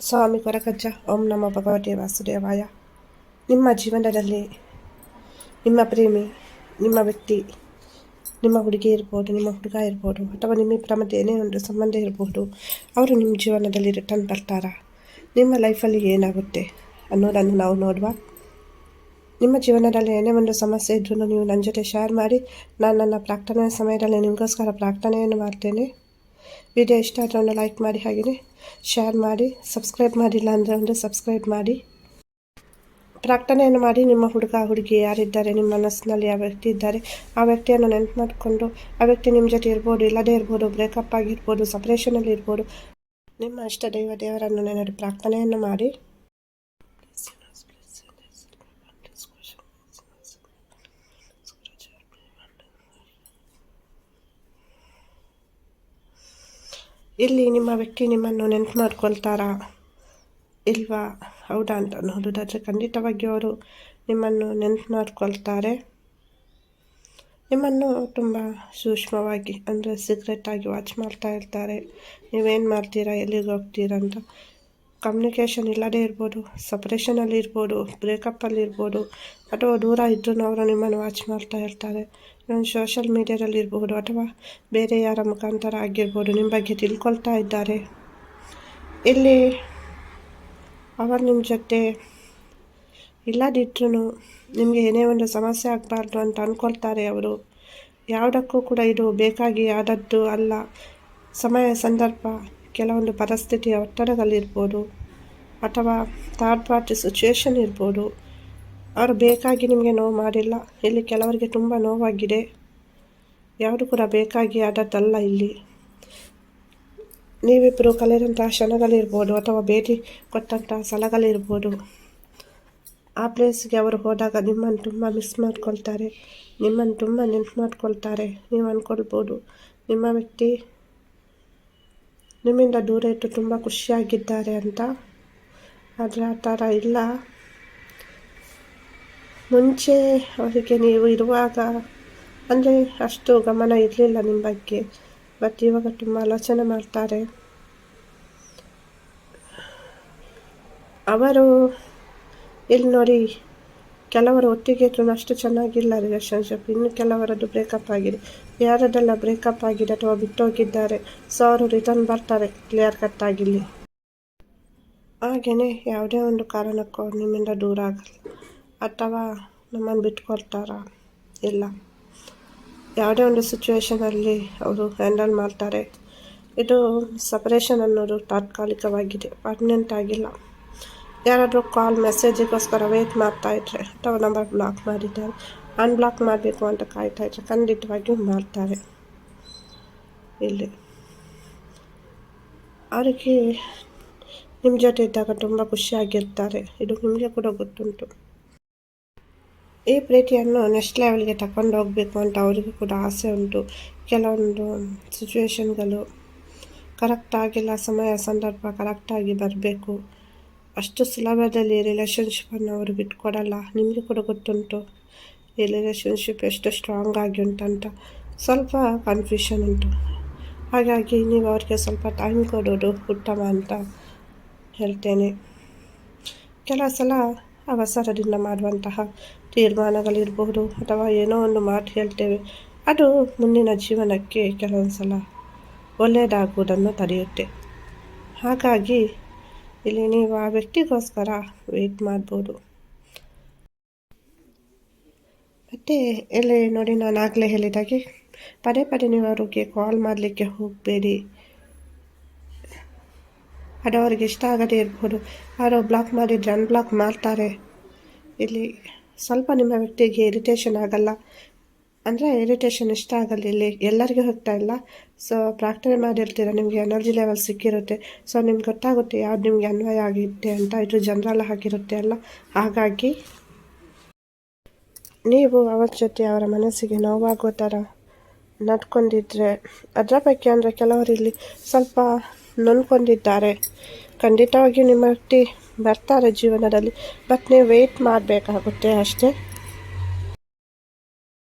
ಸ್ವಾಮಿ ಕೊರಕಜ್ಜ ಓಂ ನಮ ಭಗವತಿ ವಾಸುದೇವಾಯ ನಿಮ್ಮ ಜೀವನದಲ್ಲಿ ನಿಮ್ಮ ಪ್ರೇಮಿ ನಿಮ್ಮ ವ್ಯಕ್ತಿ ನಿಮ್ಮ ಹುಡುಗಿ ಇರ್ಬೋದು ನಿಮ್ಮ ಹುಡುಗ ಇರ್ಬೋದು ಅಥವಾ ನಿಮ್ಮ ಪ್ರಮದ ಏನೇ ಒಂದು ಸಂಬಂಧ ಇರ್ಬೋದು ಅವರು ನಿಮ್ಮ ಜೀವನದಲ್ಲಿ ರಿಟರ್ನ್ ಬರ್ತಾರಾ ನಿಮ್ಮ ಲೈಫಲ್ಲಿ ಏನಾಗುತ್ತೆ ಅನ್ನೋದನ್ನು ನಾವು ನೋಡುವ ನಿಮ್ಮ ಜೀವನದಲ್ಲಿ ಏನೇ ಒಂದು ಸಮಸ್ಯೆ ಇದ್ರೂ ನೀವು ನನ್ನ ಜೊತೆ ಶೇರ್ ಮಾಡಿ ನಾನು ನನ್ನ ಪ್ರಾರ್ಥನೆಯ ಸಮಯದಲ್ಲಿ ನಿಮಗೋಸ್ಕರ ಪ್ರಾರ್ಥನೆಯನ್ನು ಮಾಡ್ತೇನೆ ವಿಡಿಯೋ ಇಷ್ಟ ಆದರೆ ಒಂದು ಲೈಕ್ ಮಾಡಿ, ಹಾಗೆಯೇ ಶೇರ್ ಮಾಡಿ ಸಬ್ಸ್ಕ್ರೈಬ್ ಮಾಡಿಲ್ಲ ಅಂದರೆ ಒಂದು ಸಬ್ಸ್ಕ್ರೈಬ್ ಮಾಡಿ. ಪ್ರಾರ್ಥನೆಯನ್ನು ಮಾಡಿ ನಿಮ್ಮ ಹುಡುಗ, ಹುಡುಗಿ ಯಾರಿದ್ದಾರೆ, ನಿಮ್ಮ ಮನಸ್ಸಿನಲ್ಲಿ ಯಾವ ವ್ಯಕ್ತಿ ಇದ್ದಾರೆ, ಆ ವ್ಯಕ್ತಿಯನ್ನು ನೆನಪು ಮಾಡಿಕೊಂಡು ಆ ವ್ಯಕ್ತಿ ನಿಮ್ಮ ಜೊತೆ ಇರ್ಬೋದು, ಇಲ್ಲದೇ ಇರ್ಬೋದು ಬ್ರೇಕಪ್ ಆಗಿರ್ಬೋದು ಸಪ್ರೇಷನಲ್ಲಿ ಇರ್ಬೋದು, ನಿಮ್ಮ ಇಷ್ಟ ದೈವ ದೇವರನ್ನು ನೆನಪು ಪ್ರಾರ್ಥನೆಯನ್ನು ಮಾಡಿ. ಇಲ್ಲಿ ನಿಮ್ಮ ವ್ಯಕ್ತಿ ನಿಮ್ಮನ್ನು ನೆನಪು ಮಾಡ್ಕೊಳ್ತಾರಾ? ಇಲ್ವಾ? ಹೌದಾ ಅಂತ ನೋಡೋದಾದರೆ ಖಂಡಿತವಾಗಿ ಅವರು ನಿಮ್ಮನ್ನು ನೆನಪು ಮಾಡ್ಕೊಳ್ತಾರೆ. ನಿಮ್ಮನ್ನು ತುಂಬ ಸೂಕ್ಷ್ಮವಾಗಿ, ಅಂದರೆ ಸೀಕ್ರೆಟಾಗಿ ವಾಚ್ ಮಾಡ್ತಾ ಇರ್ತಾರೆ. ನೀವೇನು ಮಾಡ್ತೀರಾ? ಎಲ್ಲಿಗೆ ಹೋಗ್ತೀರಾ ಅಂತ ಕಮ್ಯುನಿಕೇಷನ್ ಇಲ್ಲದೇ ಇರ್ಬೋದು ಸಪ್ರೇಷನಲ್ಲಿ ಇರ್ಬೋದು ಬ್ರೇಕಪ್ಪಲ್ಲಿ ಇರ್ಬೋದು, ಅಥವಾ ದೂರ ಇದ್ರೂ ಅವರು ನಿಮ್ಮನ್ನು ವಾಚ್ ಮಾಡ್ತಾ ಇರ್ತಾರೆ. ಸೋಷಲ್ ಮೀಡಿಯಾದಲ್ಲಿ ಇರಬಹುದು ಅಥವಾ ಬೇರೆ ಯಾರ ಮುಖಾಂತರ ಆಗಿರ್ಬೋದು ನಿಮ್ಮ ಬಗ್ಗೆ ತಿಳ್ಕೊಳ್ತಾ ಇದ್ದಾರೆ. ಇಲ್ಲಿ ಅವರು ನಿಮ್ಮ ಜೊತೆ ಇಲ್ಲದಿದ್ರೂ ನಿಮಗೆ ಏನೇ ಒಂದು ಸಮಸ್ಯೆ ಆಗಬಾರ್ದು ಅಂತ ಅಂದ್ಕೊಳ್ತಾರೆ ಅವರು. ಯಾವುದಕ್ಕೂ ಕೂಡ ಇದು ಬೇಕಾಗಿ ಆದದ್ದು ಅಲ್ಲ. ಸಮಯ, ಸಂದರ್ಭ ಕೆಲವೊಂದು ಪರಿಸ್ಥಿತಿಯ ಒತ್ತಡಗಳಿರ್ಬೋದು ಅಥವಾ ಥರ್ಡ್ ಪಾರ್ಟಿ ಸಿಚುವೇಶನ್ ಇರ್ಬೋದು. ಅವರು ಬೇಕಾಗಿ ನಿಮಗೆ ನೋವು ಮಾಡಿಲ್ಲ. ಇಲ್ಲಿ ಕೆಲವರಿಗೆ ತುಂಬ ನೋವಾಗಿದೆ. ಯಾವುದು ಕೂಡ ಬೇಕಾಗಿ ಆದದ್ದಲ್ಲ ಇಲ್ಲಿ. ನೀವಿಬ್ಬರು ಕಳೆದಂಥ ಕ್ಷಣಗಳಿರ್ಬೋದು ಅಥವಾ ಭೇಟಿ ಕೊಟ್ಟಂಥ ಸ್ಥಳಗಳಿರ್ಬೋದು ಆ ಪ್ಲೇಸ್ಗೆ ಅವರು ಹೋದಾಗ ನಿಮ್ಮನ್ನು ತುಂಬ ಮಿಸ್ ಮಾಡ್ಕೊಳ್ತಾರೆ. ನಿಮ್ಮನ್ನು ತುಂಬ ನೆನ್ಪು ಮಾಡ್ಕೊಳ್ತಾರೆ. ನೀವು ಅಂದ್ಕೊಳ್ಬೋದು ನಿಮ್ಮ ವ್ಯಕ್ತಿ ನಿಮ್ಮಿಂದ ದೂರ ಇಟ್ಟು ತುಂಬ ಖುಷಿಯಾಗಿದ್ದಾರೆ ಅಂತ. ಆದರೆ ಆ ಥರ ಇಲ್ಲ. ಮುಂಚೆ ಅವರಿಗೆ ನೀವು ಇರುವಾಗ ಅಂದರೆ ಅಷ್ಟು ಗಮನ ಇರಲಿಲ್ಲ ನಿಮ್ಮ ಬಗ್ಗೆ. ಬಟ್ ಇವಾಗ ತುಂಬ ಆಲೋಚನೆ ಮಾಡ್ತಾರೆ. ಅವರು, ಇಲ್ಲಿ ನೋಡಿ ಕೆಲವರು ಒಟ್ಟಿಗೆ ಅಷ್ಟು ಚೆನ್ನಾಗಿಲ್ಲ ರಿಲೇಷನ್ಶಿಪ್ ಇನ್ನು ಕೆಲವರದ್ದು ಬ್ರೇಕಪ್ ಆಗಿದೆ. ಯಾರದೆಲ್ಲ ಬ್ರೇಕಪ್ ಆಗಿದೆ ಅಥವಾ ಬಿಟ್ಟೋಗಿದ್ದಾರೆ ಸೊ ಅವರು ರಿಟರ್ನ್ ಬರ್ತಾರೆ ಕ್ಲಿಯರ್ ಕಟ್ ಆಗಿಲ್ಲಿ. ಹಾಗೆಯೇ ಯಾವುದೇ ಒಂದು ಕಾರಣಕ್ಕೂ ನಿಮ್ಮಿಂದ ದೂರ ಆಗಲ್ಲ. ಅಥವಾ ನಮ್ಮನ್ನು ಬಿಟ್ಕೊಳ್ತಾರ ಇಲ್ಲ. ಯಾವುದೇ ಒಂದು ಸಿಚುವೇಷನಲ್ಲಿ ಅವರು ಹ್ಯಾಂಡಲ್ ಮಾಡ್ತಾರೆ. ಇದು ಸಪರೇಷನ್ ಅನ್ನೋದು ತಾತ್ಕಾಲಿಕವಾಗಿದೆ ಪರ್ಮನೆಂಟ್ ಆಗಿಲ್ಲ. ಯಾರಾದರೂ ಕಾಲ್ ಮೆಸೇಜಿಗೋಸ್ಕರ ವೇಟ್ ಮಾಡ್ತಾಯಿದ್ರೆ ಅಥವಾ ನಂಬರ್ ಬ್ಲಾಕ್ ಮಾಡಿದ್ದಾರೆ ಅನ್ಬ್ಲಾಕ್ ಮಾಡಬೇಕು ಅಂತ ಕಾಯ್ತಾಯಿದ್ರೆ ಖಂಡಿತವಾಗಿಯೂ ಮಾಡ್ತಾರೆ. ಇಲ್ಲಿ. ಅವರಿಗೆ ನಿಮ್ಮ ಜೊತೆ ಇದ್ದಾಗ ತುಂಬ ಖುಷಿಯಾಗಿರ್ತಾರೆ. ಇದು ನಿಮಗೆ ಕೂಡ ಗೊತ್ತುಂಟು. ಈ ಪ್ರೀತಿಯನ್ನು ನೆಕ್ಸ್ಟ್ ಲೆವೆಲ್ಗೆ ತಗೊಂಡು ಹೋಗಬೇಕು ಅಂತ ಅವರಿಗೂ ಕೂಡ ಆಸೆ ಉಂಟು. ಕೆಲವೊಂದು ಸಿಚುವೇಶನ್ಗಳು ಕರೆಕ್ಟಾಗಿಲ್ಲ ಸಮಯ, ಸಂದರ್ಭ ಕರೆಕ್ಟಾಗಿ ಬರಬೇಕು. ಅಷ್ಟು ಸುಲಭದಲ್ಲಿ ರಿಲೇಷನ್ಶಿಪ್ಪನ್ನು ಅವರು ಬಿಟ್ಕೊಡಲ್ಲ. ನಿಮಗೆ ಕೂಡ ಗೊತ್ತುಂಟು. ಈ ರಿಲೇಷನ್ಶಿಪ್ ಎಷ್ಟು ಸ್ಟ್ರಾಂಗ್ ಆಗಿ ಉಂಟಂತ. ಸ್ವಲ್ಪ ಕನ್ಫ್ಯೂಷನ್ ಉಂಟು. ಹಾಗಾಗಿ ನೀವು ಅವರಿಗೆ ಸ್ವಲ್ಪ ಟೈಮ್ ಕೊಡೋದು ಉತ್ತಮ ಅಂತ ಹೇಳ್ತೇನೆ. ಕೆಲವು ಸಲ ಅವಸರದಿಂದ ಮಾಡುವಂತಹ ತೀರ್ಮಾನಗಳಿರಬಹುದು ಅಥವಾ ಏನೋ ಒಂದು ಮಾತು ಹೇಳ್ತೇವೆ. ಅದು ಮುಂದಿನ ಜೀವನಕ್ಕೆ ಕೆಲವೊಂದು ಸಲ ಒಳ್ಳೆಯದಾಗುವುದನ್ನು ತಡೆಯುತ್ತೆ. ಹಾಗಾಗಿ ಇಲ್ಲಿ ನೀವು ಆ ವ್ಯಕ್ತಿಗೋಸ್ಕರ ವೆಯ್ಟ್ ಮಾಡ್ಬೋದು. ಮತ್ತು ಇಲ್ಲಿ ನೋಡಿ ನಾನು ಆಗಲೇ ಹೇಳಿದಾಗೆ, ಪದೇ ಪದೇ ನೀವು ಅವ್ರಿಗೆ ಕಾಲ್ ಮಾಡಲಿಕ್ಕೆ ಹೋಗಬೇಡಿ. ಅದು ಅವ್ರಿಗೆ ಇಷ್ಟ ಆಗದೇ ಇರ್ಬೋದು. ಯಾರೋ ಬ್ಲಾಕ್ ಮಾಡಿದರೆ ಅನ್ಬ್ಲಾಕ್ ಮಾಡ್ತಾರೆ. ಇಲ್ಲಿ ಸ್ವಲ್ಪ ನಿಮ್ಮ ವ್ಯಕ್ತಿಗೆ ಇರಿಟೇಷನ್ ಆಗಲ್ಲ. ಅಂದರೆ ಇರಿಟೇಷನ್ ಇಷ್ಟ ಆಗಲ್ಲ ಇಲ್ಲಿ. ಎಲ್ಲರಿಗೂ ಹೋಗ್ತಾ ಇಲ್ಲ. ಸೊ ಪ್ರಾರ್ಥನೆ ಮಾಡಿರ್ತೀರ ನಿಮಗೆ ಎನರ್ಜಿ ಲೆವೆಲ್ ಸಿಕ್ಕಿರುತ್ತೆ. ಸೊ ನಿಮ್ಗೆ ಗೊತ್ತಾಗುತ್ತೆ ಯಾವ್ದು ನಿಮಗೆ ಅನ್ವಯ ಆಗಿರುತ್ತೆ ಅಂತ. ಇದು ಜನರಲ್ ಆಗಿರುತ್ತೆ ಅಲ್ಲ. ಹಾಗಾಗಿ ನೀವು ಅವರ ಜೊತೆ ಅವರ ಮನಸ್ಸಿಗೆ ನೋವಾಗೋ ಥರ ನಡ್ಕೊಂಡಿದ್ರೆ, ಅದರ ಬಗ್ಗೆ ಅಂದರೆ ಕೆಲವರು ಇಲ್ಲಿ ಸ್ವಲ್ಪ ನೊಂದ್ಕೊಂಡಿದ್ದಾರೆ ಖಂಡಿತವಾಗಿಯೂ ನಿಮ್ಮ ಬರ್ತಾರೆ ಜೀವನದಲ್ಲಿ ಬಟ್ ನೀವು ವೆಯ್ಟ್ ಮಾಡಬೇಕಾಗುತ್ತೆ ಅಷ್ಟೇ.